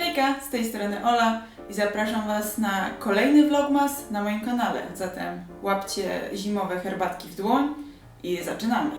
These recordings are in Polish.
Hejka, z tej strony Ola i zapraszam Was na kolejny vlogmas na moim kanale. Zatem łapcie zimowe herbatki w dłoń i zaczynamy.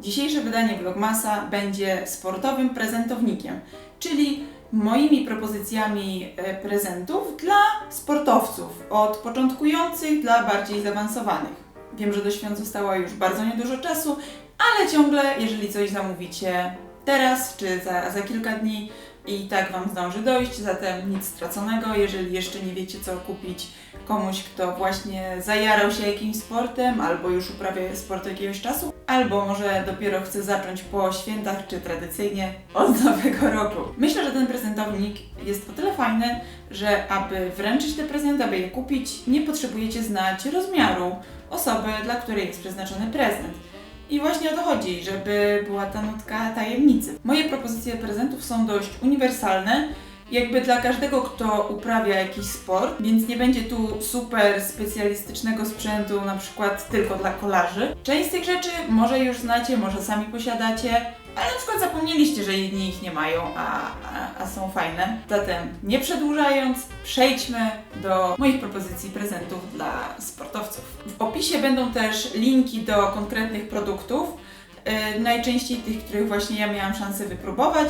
Dzisiejsze wydanie Vlogmasa będzie sportowym prezentownikiem, czyli moimi propozycjami e, prezentów dla sportowców, od początkujących dla bardziej zaawansowanych. Wiem, że do świąt zostało już bardzo niedużo czasu, ale ciągle, jeżeli coś zamówicie teraz czy za, za kilka dni, i tak Wam zdąży dojść, zatem nic straconego, jeżeli jeszcze nie wiecie co kupić komuś, kto właśnie zajarał się jakimś sportem, albo już uprawia sport jakiegoś czasu, albo może dopiero chce zacząć po świętach, czy tradycyjnie od nowego roku. Myślę, że ten prezentownik jest o tyle fajny, że aby wręczyć te prezenty, aby je kupić, nie potrzebujecie znać rozmiaru osoby, dla której jest przeznaczony prezent. I właśnie o to chodzi, żeby była ta nutka tajemnicy. Moje propozycje prezentów są dość uniwersalne, jakby dla każdego, kto uprawia jakiś sport, więc nie będzie tu super specjalistycznego sprzętu, na przykład tylko dla kolarzy. Część z tych rzeczy może już znacie, może sami posiadacie, ale na przykład zapomnieliście, że inni ich nie mają, a, a, a są fajne. Zatem nie przedłużając, przejdźmy do moich propozycji prezentów dla sportowców. W opisie będą też linki do konkretnych produktów, yy, najczęściej tych, których właśnie ja miałam szansę wypróbować.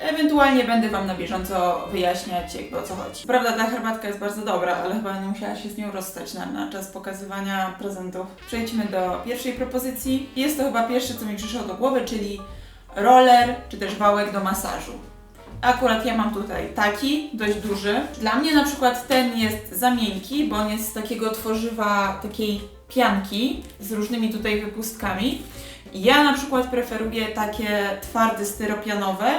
Ewentualnie będę Wam na bieżąco wyjaśniać, jakby o co chodzi. Prawda, ta herbatka jest bardzo dobra, ale chyba nie musiała się z nią rozstać na, na czas pokazywania prezentów. Przejdźmy do pierwszej propozycji. Jest to chyba pierwsze, co mi przyszło do głowy, czyli roller, czy też wałek do masażu. Akurat ja mam tutaj taki, dość duży. Dla mnie na przykład ten jest za miękki, bo on jest z takiego tworzywa, takiej pianki z różnymi tutaj wypustkami. Ja na przykład preferuję takie twarde styropianowe,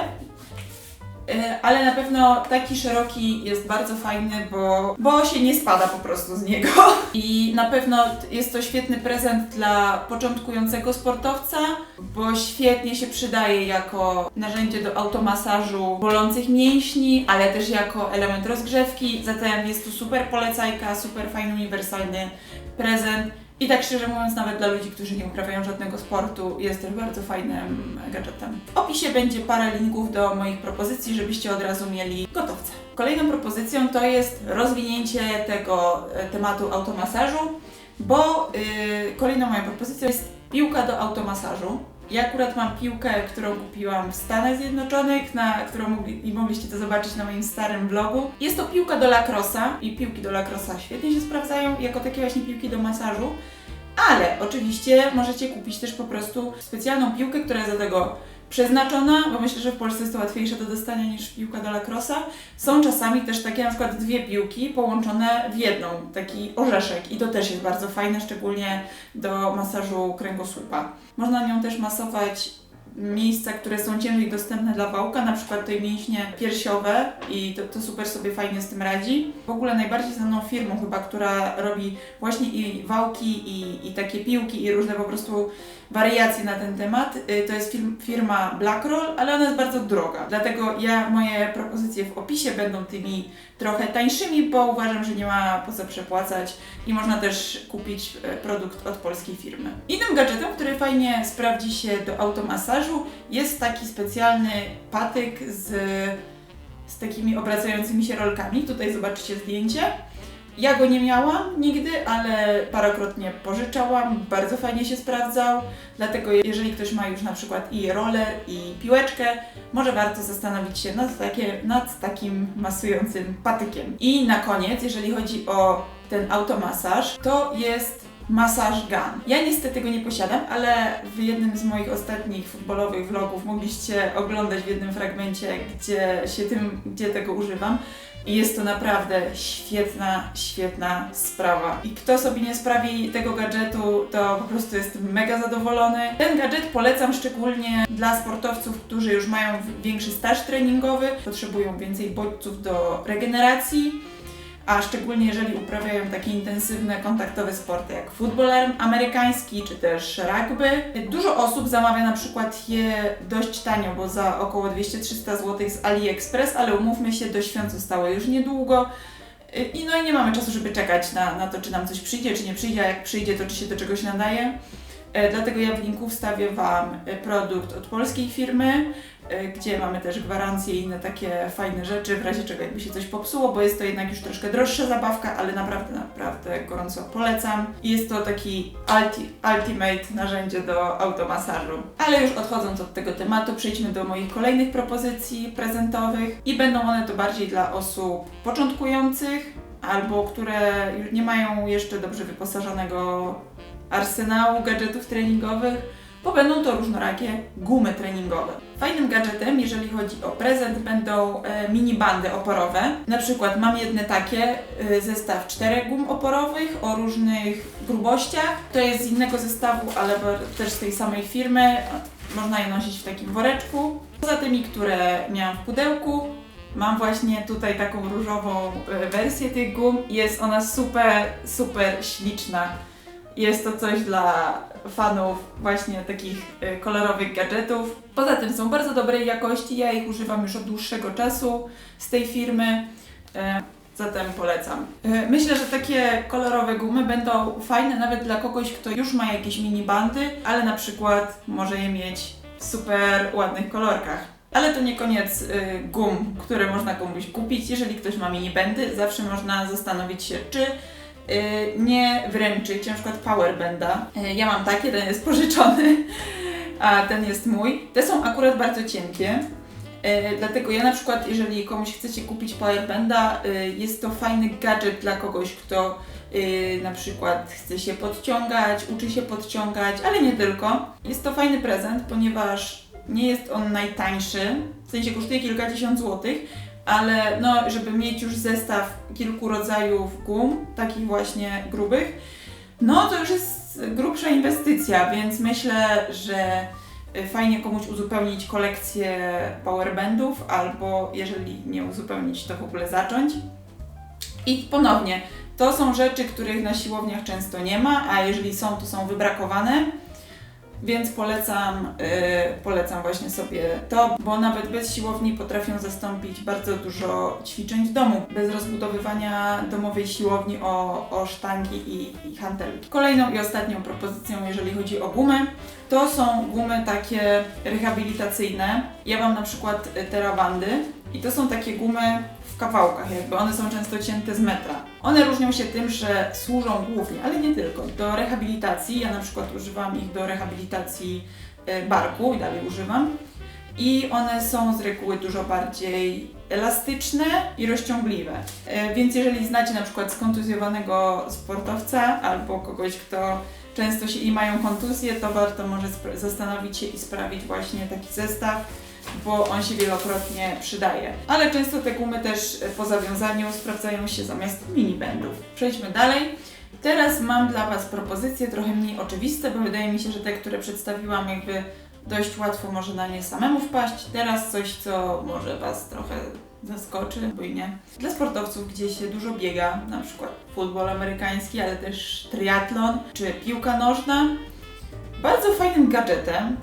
ale na pewno taki szeroki jest bardzo fajny, bo, bo się nie spada po prostu z niego. I na pewno jest to świetny prezent dla początkującego sportowca, bo świetnie się przydaje jako narzędzie do automasażu bolących mięśni, ale też jako element rozgrzewki. Zatem jest to super polecajka, super fajny, uniwersalny prezent. I tak szczerze mówiąc, nawet dla ludzi, którzy nie uprawiają żadnego sportu, jest też bardzo fajnym gadżetem. W opisie będzie parę linków do moich propozycji, żebyście od razu mieli gotowce. Kolejną propozycją to jest rozwinięcie tego e, tematu automasażu, bo yy, kolejną moją propozycją jest piłka do automasażu. Ja akurat mam piłkę, którą kupiłam w Stanach Zjednoczonych, na którą mogli, mogliście to zobaczyć na moim starym vlogu. Jest to piłka do lacrosa i piłki do lacrosa świetnie się sprawdzają jako takie właśnie piłki do masażu. Ale oczywiście możecie kupić też po prostu specjalną piłkę, która jest do tego przeznaczona, bo myślę, że w Polsce jest to łatwiejsze do dostania niż piłka do lacrosa. Są czasami też takie na przykład dwie piłki połączone w jedną, taki orzeszek i to też jest bardzo fajne, szczególnie do masażu kręgosłupa. Można nią też masować miejsca, które są ciężej dostępne dla wałka, na przykład tutaj mięśnie piersiowe i to, to super sobie fajnie z tym radzi. W ogóle najbardziej znaną firmą chyba, która robi właśnie i wałki i, i takie piłki i różne po prostu wariacje na ten temat, y, to jest firm, firma Blackroll, ale ona jest bardzo droga. Dlatego ja, moje propozycje w opisie będą tymi trochę tańszymi, bo uważam, że nie ma po co przepłacać i można też kupić y, produkt od polskiej firmy. Innym gadżetem, który fajnie sprawdzi się do automasażu jest taki specjalny patyk z, z takimi obracającymi się rolkami. Tutaj zobaczycie zdjęcie. Ja go nie miałam nigdy, ale parokrotnie pożyczałam, bardzo fajnie się sprawdzał, dlatego jeżeli ktoś ma już na przykład i roller, i piłeczkę, może warto zastanowić się nad, takie, nad takim masującym patykiem. I na koniec, jeżeli chodzi o ten automasaż, to jest masaż gun. Ja niestety go nie posiadam, ale w jednym z moich ostatnich futbolowych vlogów mogliście oglądać w jednym fragmencie, gdzie się tym, gdzie tego używam. I jest to naprawdę świetna, świetna sprawa. I kto sobie nie sprawi tego gadżetu, to po prostu jest mega zadowolony. Ten gadżet polecam szczególnie dla sportowców, którzy już mają większy staż treningowy, potrzebują więcej bodźców do regeneracji a szczególnie jeżeli uprawiają takie intensywne, kontaktowe sporty jak futbol amerykański czy też rugby. Dużo osób zamawia na przykład je dość tanio, bo za około 200-300 zł z AliExpress, ale umówmy się, do świąt zostało już niedługo. I no i nie mamy czasu, żeby czekać na, na to, czy nam coś przyjdzie, czy nie przyjdzie, a jak przyjdzie, to czy się do czegoś nadaje. E, Dlatego ja w linku wstawię Wam e, produkt od polskiej firmy, e, gdzie mamy też gwarancje i inne takie fajne rzeczy, w razie czego jakby się coś popsuło, bo jest to jednak już troszkę droższa zabawka, ale naprawdę, naprawdę gorąco polecam. Jest to taki ulti, ultimate narzędzie do automasażu. Ale już odchodząc od tego tematu, przejdźmy do moich kolejnych propozycji prezentowych i będą one to bardziej dla osób początkujących albo które nie mają jeszcze dobrze wyposażonego arsenału gadżetów treningowych, bo będą to różnorakie gumy treningowe. Fajnym gadżetem, jeżeli chodzi o prezent, będą e, mini bandy oporowe. Na przykład mam jedne takie, e, zestaw czterech gum oporowych o różnych grubościach. To jest z innego zestawu, ale też z tej samej firmy. Można je nosić w takim woreczku. Poza tymi, które miałam w pudełku, Mam właśnie tutaj taką różową e, wersję tych gum. Jest ona super, super śliczna. Jest to coś dla fanów właśnie takich e, kolorowych gadżetów. Poza tym są bardzo dobrej jakości. Ja ich używam już od dłuższego czasu z tej firmy. E, Zatem polecam. E, Myślę, że takie kolorowe gumy będą fajne nawet dla kogoś, kto już ma jakieś mini bandy, ale na przykład może je mieć w super ładnych kolorkach. Ale to nie koniec y, gum, które można komuś kupić. Jeżeli ktoś ma mini bandy, zawsze można zastanowić się, czy y, nie wręczyć na przykład powerbanda. Y, ja mam takie, ten jest pożyczony, a ten jest mój. Te są akurat bardzo cienkie. y, Dlatego ja na przykład, jeżeli komuś chcecie kupić powerbanda, y, jest to fajny gadżet dla kogoś, kto y, na przykład chce się podciągać, uczy się podciągać, ale nie tylko. Jest to fajny prezent, ponieważ nie jest on najtańszy, w sensie kosztuje kilkadziesiąt złotych, ale no, żeby mieć już zestaw kilku rodzajów gum, takich właśnie grubych, no to już jest grubsza inwestycja, więc myślę, że y, fajnie komuś uzupełnić kolekcję powerbandów, albo jeżeli nie uzupełnić, to w ogóle zacząć. I ponownie, to są rzeczy, których na siłowniach często nie ma, a jeżeli są, to są wybrakowane. Więc polecam, y, polecam właśnie sobie to, bo nawet bez siłowni potrafią zastąpić bardzo dużo ćwiczeń w domu, bez rozbudowywania domowej siłowni o, o sztangi i, i. Kolejną i ostatnią propozycją, jeżeli chodzi o gumę, to są gumy takie rehabilitacyjne. Ja mam na przykład y, terabandy i to są takie gumy kawałkach, jakby one są często cięte z metra. One różnią się tym, że służą głównie, ale nie tylko, do rehabilitacji. Ja na przykład używam ich do rehabilitacji e, barku i dalej używam. I one są z reguły dużo bardziej elastyczne i rozciągliwe. E, Więc jeżeli znacie na przykład skontuzjowanego sportowca albo kogoś, kto często się i mają kontuzję, to warto może zastanowić się i sprawić właśnie taki zestaw, bo on się wielokrotnie przydaje. Ale często te gumy też e, po zawiązaniu sprawdzają się zamiast mini bandów. Przejdźmy dalej. Teraz mam dla Was propozycje trochę mniej oczywiste, bo wydaje mi się, że te, które przedstawiłam, jakby dość łatwo może na nie samemu wpaść. Teraz coś, co może Was trochę zaskoczy, bo i nie. Dla sportowców, gdzie się dużo biega, na przykład futbol amerykański, ale też triatlon czy piłka nożna, bardzo fajnym gadżetem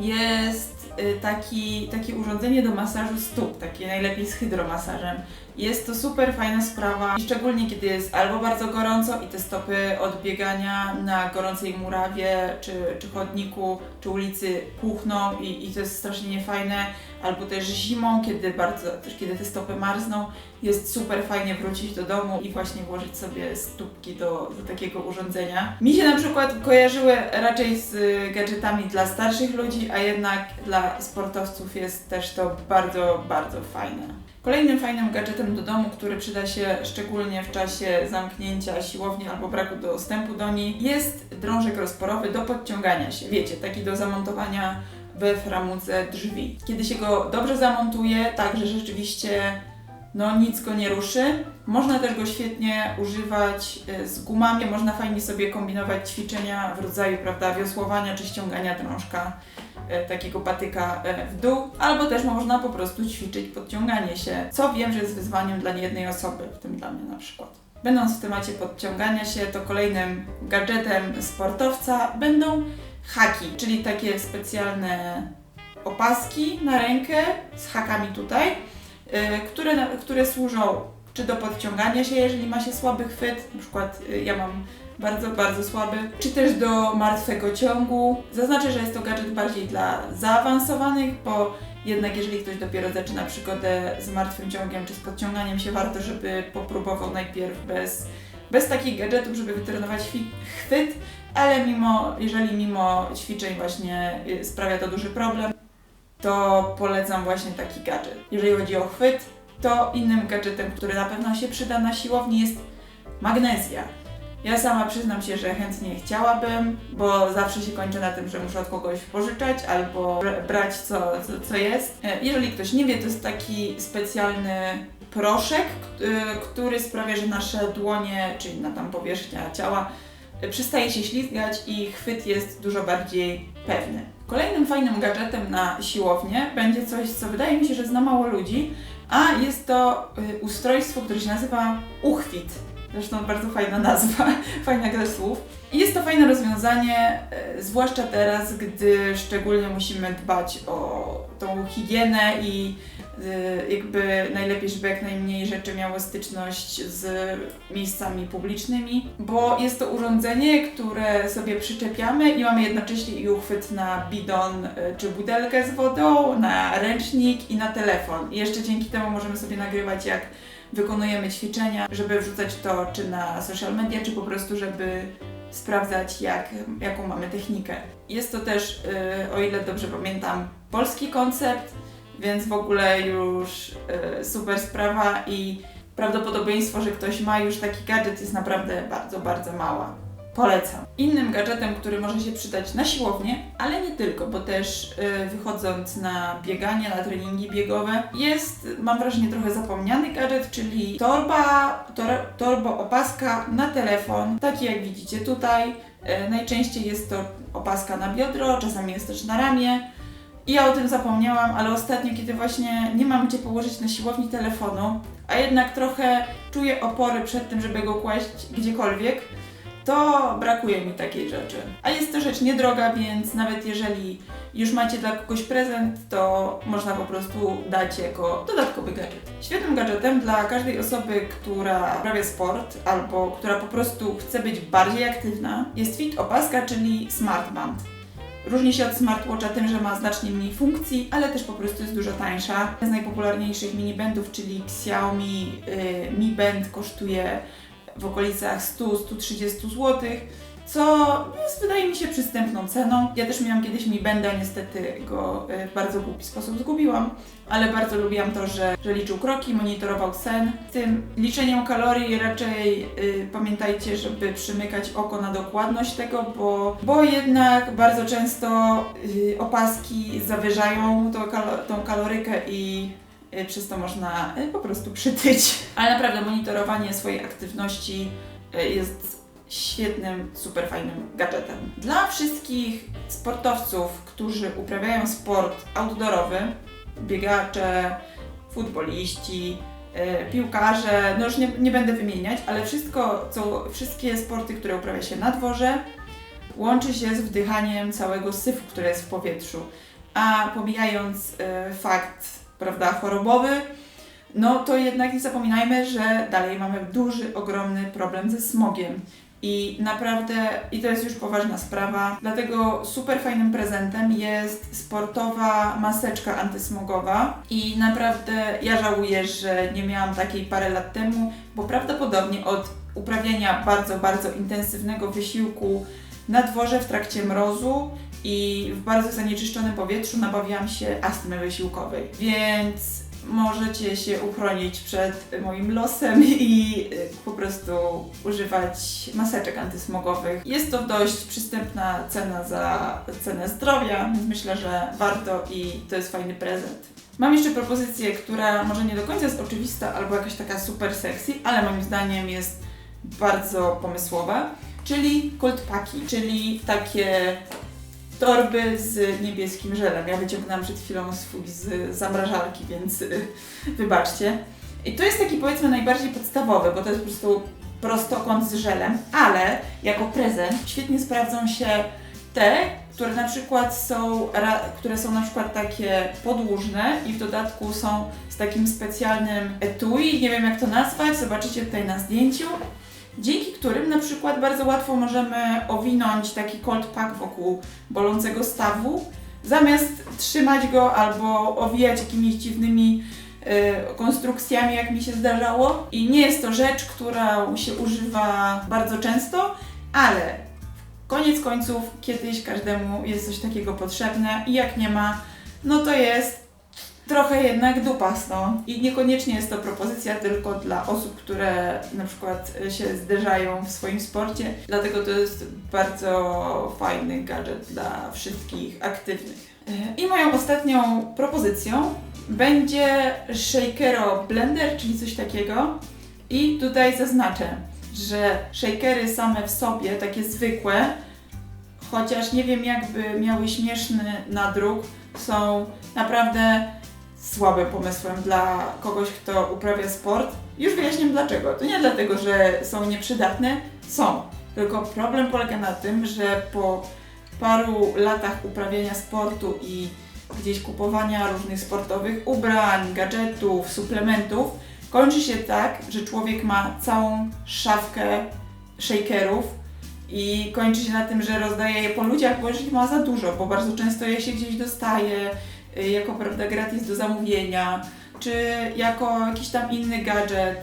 jest taki, takie urządzenie do masażu stóp, takie najlepiej z hydromasażem. Jest to super fajna sprawa, szczególnie kiedy jest albo bardzo gorąco i te stopy od biegania na gorącej murawie, czy, czy chodniku, czy ulicy puchną i, i to jest strasznie niefajne, albo też zimą, kiedy bardzo, kiedy te stopy marzną, jest super fajnie wrócić do domu i właśnie włożyć sobie stópki do, do takiego urządzenia. Mi się na przykład kojarzyły raczej z y, gadżetami dla starszych ludzi, a jednak dla sportowców jest też to bardzo, bardzo fajne. Kolejnym fajnym gadżetem do domu, który przyda się szczególnie w czasie zamknięcia siłowni albo braku dostępu do niej, jest drążek rozporowy do podciągania się. Wiecie, taki do zamontowania we framudze drzwi. Kiedy się go dobrze zamontuje, tak że rzeczywiście no nic go nie ruszy. Można też go świetnie używać e, z gumami, można fajnie sobie kombinować ćwiczenia w rodzaju, prawda, wiosłowania czy ściągania drążka takiego patyka e, w dół, albo też można po prostu ćwiczyć podciąganie się, co wiem, że jest wyzwaniem dla niejednej osoby, w tym dla mnie na przykład. Będąc w temacie podciągania się, to kolejnym gadżetem sportowca będą haki, czyli takie specjalne opaski na rękę z hakami tutaj, y, które, które służą czy do podciągania się, jeżeli ma się słaby chwyt, na przykład ja mam bardzo, bardzo słaby, czy też do martwego ciągu. Zaznaczę, że jest to gadżet bardziej dla zaawansowanych, bo jednak jeżeli ktoś dopiero zaczyna przygodę z martwym ciągiem czy z podciąganiem się, warto, żeby popróbował najpierw bez, bez takich gadżetów, żeby wytrenować chwyt, ale mimo, jeżeli mimo ćwiczeń właśnie y, sprawia to duży problem, to polecam właśnie taki gadżet. Jeżeli chodzi o chwyt, to innym gadżetem, który na pewno się przyda na siłowni jest magnezja. Ja sama przyznam się, że chętnie chciałabym, bo zawsze się kończy na tym, że muszę od kogoś pożyczać albo br- brać co, co, co jest. E, Jeżeli ktoś nie wie, to jest taki specjalny proszek, y, który sprawia, że nasze dłonie, czyli na tam powierzchnia ciała, y, przestaje się ślizgać i chwyt jest dużo bardziej pewny. Kolejnym fajnym gadżetem na siłownię będzie coś, co wydaje mi się, że zna mało ludzi, a jest to ustrojstwo, które się nazywa uchwyt. Zresztą bardzo fajna nazwa, fajna gra słów. I jest to fajne rozwiązanie, e, zwłaszcza teraz, gdy szczególnie musimy dbać o tą higienę i e, jakby najlepiej, żeby jak najmniej rzeczy miało styczność z miejscami publicznymi, bo jest to urządzenie, które sobie przyczepiamy i mamy jednocześnie i uchwyt na bidon e, czy butelkę z wodą, na ręcznik i na telefon. I jeszcze dzięki temu możemy sobie nagrywać jak wykonujemy ćwiczenia, żeby wrzucać to czy na social media, czy po prostu, żeby sprawdzać, jak, jaką mamy technikę. Jest to też, y, o ile dobrze pamiętam, polski koncept, więc w ogóle już y, super sprawa i prawdopodobieństwo, że ktoś ma już taki gadżet jest naprawdę bardzo, bardzo mała. Polecam. Innym gadżetem, który może się przydać na siłownię, ale nie tylko, bo też y, wychodząc na bieganie, na treningi biegowe, jest, mam wrażenie, trochę zapomniany gadżet, czyli torba, tor, torbo opaska na telefon, taki jak widzicie tutaj. Y, najczęściej jest to opaska na biodro, czasami jest też na ramię. I ja o tym zapomniałam, ale ostatnio, kiedy właśnie nie mam gdzie położyć na siłowni telefonu, a jednak trochę czuję opory przed tym, żeby go kłaść gdziekolwiek, to brakuje mi takiej rzeczy. A jest to rzecz niedroga, więc nawet jeżeli już macie dla kogoś prezent, to można po prostu dać jako dodatkowy gadżet. Świetnym gadżetem dla każdej osoby, która uprawia sport albo która po prostu chce być bardziej aktywna, jest Fit Opaska, czyli Smartband. Różni się od smartwatcha tym, że ma znacznie mniej funkcji, ale też po prostu jest dużo tańsza. Z najpopularniejszych minibandów, czyli Xiaomi y, Mi Band kosztuje w okolicach 100-130 zł, co jest wydaje mi się przystępną ceną. Ja też miałam kiedyś Mi Banda, niestety go y, w bardzo głupi sposób zgubiłam, ale bardzo lubiłam to, że, że liczył kroki, monitorował sen. Tym liczeniem kalorii raczej y, pamiętajcie, żeby przymykać oko na dokładność tego, bo, bo jednak bardzo często y, opaski zawyżają kalo, tą kalorykę i przez to można y, po prostu przytyć. Ale naprawdę monitorowanie swojej aktywności y, jest świetnym, super fajnym gadżetem. Dla wszystkich sportowców, którzy uprawiają sport outdoorowy, biegacze, futboliści, piłkarze, no już nie, nie będę wymieniać, ale wszystko, co, wszystkie sporty, które uprawia się na dworze, łączy się z wdychaniem całego syfu, który jest w powietrzu. A pomijając fakt, prawda, chorobowy, no to jednak nie zapominajmy, że dalej mamy duży, ogromny problem ze smogiem. I naprawdę, i to jest już poważna sprawa, dlatego super fajnym prezentem jest sportowa maseczka antysmogowa. I naprawdę ja żałuję, że nie miałam takiej parę lat temu, bo prawdopodobnie od uprawiania bardzo, bardzo intensywnego wysiłku na dworze w trakcie mrozu i w bardzo zanieczyszczonym powietrzu nabawiłam się astmy wysiłkowej. Więc możecie się uchronić przed moim losem i y, po prostu używać maseczek antysmogowych. Jest to dość przystępna cena za cenę zdrowia, więc myślę, że warto i to jest fajny prezent. Mam jeszcze propozycję, która może nie do końca jest oczywista albo jakaś taka super sexy, ale moim zdaniem jest bardzo pomysłowa, czyli cold paki, czyli takie torby z niebieskim żelem. Ja wyciągnęłam przed chwilą swój z zamrażarki, więc y, wybaczcie. I to jest taki powiedzmy najbardziej podstawowy, bo to jest po prostu prostokąt z żelem, ale jako prezent świetnie sprawdzą się te, które na przykład są, które są na przykład takie podłużne i w dodatku są z takim specjalnym etui, nie wiem jak to nazwać, zobaczycie tutaj na zdjęciu, dzięki którym na przykład bardzo łatwo możemy owinąć taki cold pack wokół bolącego stawu, zamiast trzymać go albo owijać jakimiś dziwnymi e, konstrukcjami, jak mi się zdarzało. I nie jest to rzecz, którą się używa bardzo często, ale koniec końców kiedyś każdemu jest coś takiego potrzebne i jak nie ma, no to jest trochę jednak dupas, no. I niekoniecznie jest to propozycja tylko dla osób, które na przykład e, się zderzają w swoim sporcie, dlatego to jest bardzo fajny gadżet dla wszystkich aktywnych. E, I moją ostatnią propozycją będzie Shakero Blender, czyli coś takiego. I tutaj zaznaczę, że shakery same w sobie, takie zwykłe, chociaż nie wiem jakby miały śmieszny nadruk, są naprawdę słabym pomysłem dla kogoś, kto uprawia sport. Już wyjaśnię dlaczego. To nie dlatego, że są nieprzydatne, są. Tylko problem polega na tym, że po paru latach uprawiania sportu i gdzieś kupowania różnych sportowych ubrań, gadżetów, suplementów, kończy się tak, że człowiek ma całą szafkę shakerów i kończy się na tym, że rozdaje je po ludziach, bo już ich ma za dużo, bo bardzo często je się gdzieś dostaje jako prawda gratis do zamówienia, czy jako jakiś tam inny gadżet.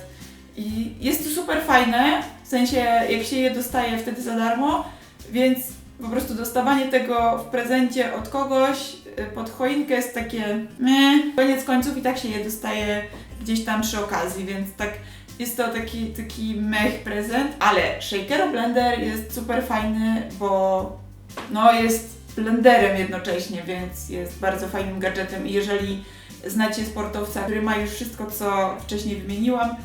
I jest to super fajne, w sensie jak się je dostaje wtedy za darmo, więc po prostu dostawanie tego w prezencie od kogoś y, pod choinkę jest takie meh. Koniec końców i tak się je dostaje gdzieś tam przy okazji, więc tak jest to taki, taki mech prezent, ale Shakero Blender jest super fajny, bo no jest blenderem jednocześnie, więc jest bardzo fajnym gadżetem i jeżeli znacie sportowca, który ma już wszystko, co wcześniej wymieniłam,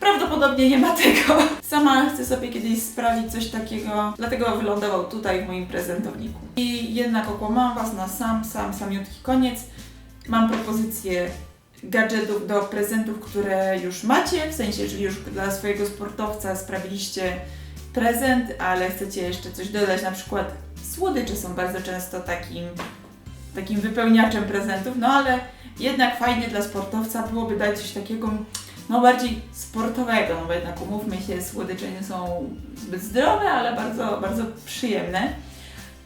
prawdopodobnie nie ma tego. Sama chcę sobie kiedyś sprawić coś takiego, dlatego wylądował tutaj w moim prezentowniku. I jednak okłamałam Was na sam, sam, samiutki koniec. Mam propozycję gadżetów do prezentów, które już macie, w sensie, że już dla swojego sportowca sprawiliście prezent, ale chcecie jeszcze coś dodać, na przykład słodycze są bardzo często takim, takim wypełniaczem prezentów, no ale jednak fajnie dla sportowca byłoby dać coś takiego no bardziej sportowego, no bo jednak umówmy się, słodycze nie są zbyt zdrowe, ale bardzo, bardzo przyjemne.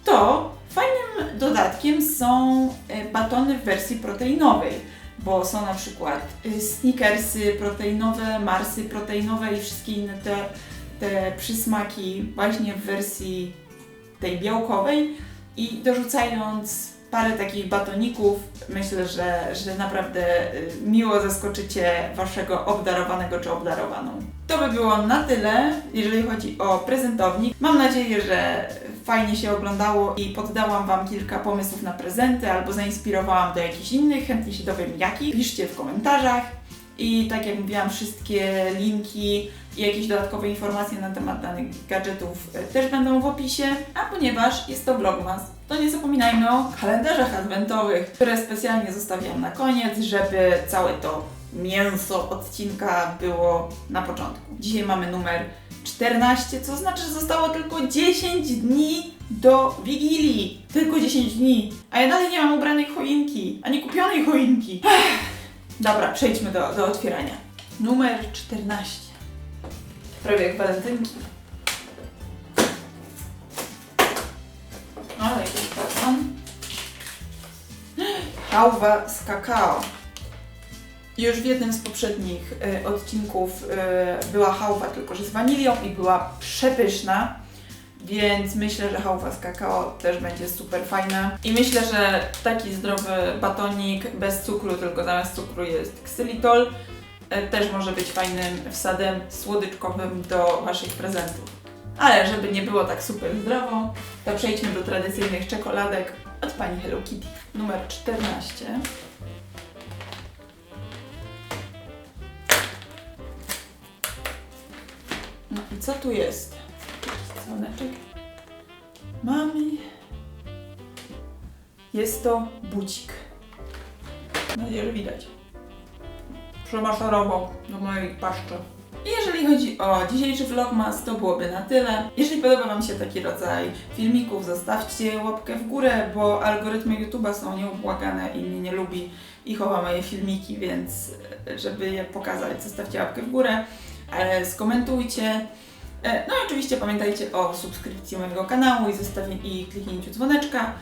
To fajnym dodatkiem są e, batony w wersji proteinowej bo są na przykład y, sneakersy proteinowe, marsy proteinowe i wszystkie inne te, te przysmaki właśnie w wersji tej białkowej i dorzucając parę takich batoników, myślę, że, że naprawdę y, miło zaskoczycie Waszego obdarowanego czy obdarowaną. To by było na tyle, jeżeli chodzi o prezentownik. Mam nadzieję, że fajnie się oglądało i poddałam Wam kilka pomysłów na prezenty albo zainspirowałam do jakichś innych, chętnie się dowiem jakich. Piszcie w komentarzach. I tak jak mówiłam, wszystkie linki i jakieś dodatkowe informacje na temat danych gadżetów e, też będą w opisie. A ponieważ jest to Vlogmas, to nie zapominajmy o kalendarzach adwentowych, które specjalnie zostawiam na koniec, żeby całe to mięso odcinka było na początku. Dzisiaj mamy numer 14, co znaczy, że zostało tylko 10 dni do Wigilii. Tylko 10 dni. A ja dalej nie mam ubranej choinki, ani kupionej choinki. Ech. Dobra, przejdźmy do, do otwierania. Numer 14. Prawie jak walentynki. Ale jakiś karton. Hałwa z kakao. Już w jednym z poprzednich e, odcinków e, była hałwa, tylko że z wanilią i była przepyszna. Więc myślę, że hałwa z kakao też będzie super fajna. I myślę, że taki zdrowy batonik bez cukru, tylko zamiast cukru jest ksylitol, też może być fajnym wsadem słodyczkowym do Waszych prezentów. Ale żeby nie było tak super zdrowo, to przejdźmy do tradycyjnych czekoladek od pani Hello Kitty. Numer 14. No i co tu jest? Dzwoneczek. Mamy. Jest to bucik. Mam nadzieję, że widać. Przemaszerował do mojej paszczy. I jeżeli chodzi o dzisiejszy vlogmas, to byłoby na tyle. Jeżeli podoba Wam się taki rodzaj filmików, zostawcie łapkę w górę, bo algorytmy YouTube'a są nieubłagane i mnie nie lubi i chowa moje filmiki, więc e, żeby je pokazać, zostawcie łapkę w górę, e, skomentujcie. E, No i oczywiście pamiętajcie o subskrypcji mojego kanału i zostawieniu i kliknięciu dzwoneczka,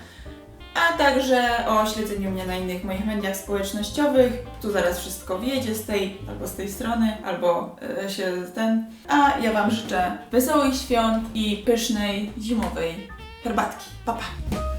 a także o śledzeniu mnie na innych moich mediach społecznościowych. Tu zaraz wszystko wjedzie z tej albo z tej strony, albo e, się ten. A ja Wam życzę wesołych świąt i pysznej zimowej herbatki. Pa, pa!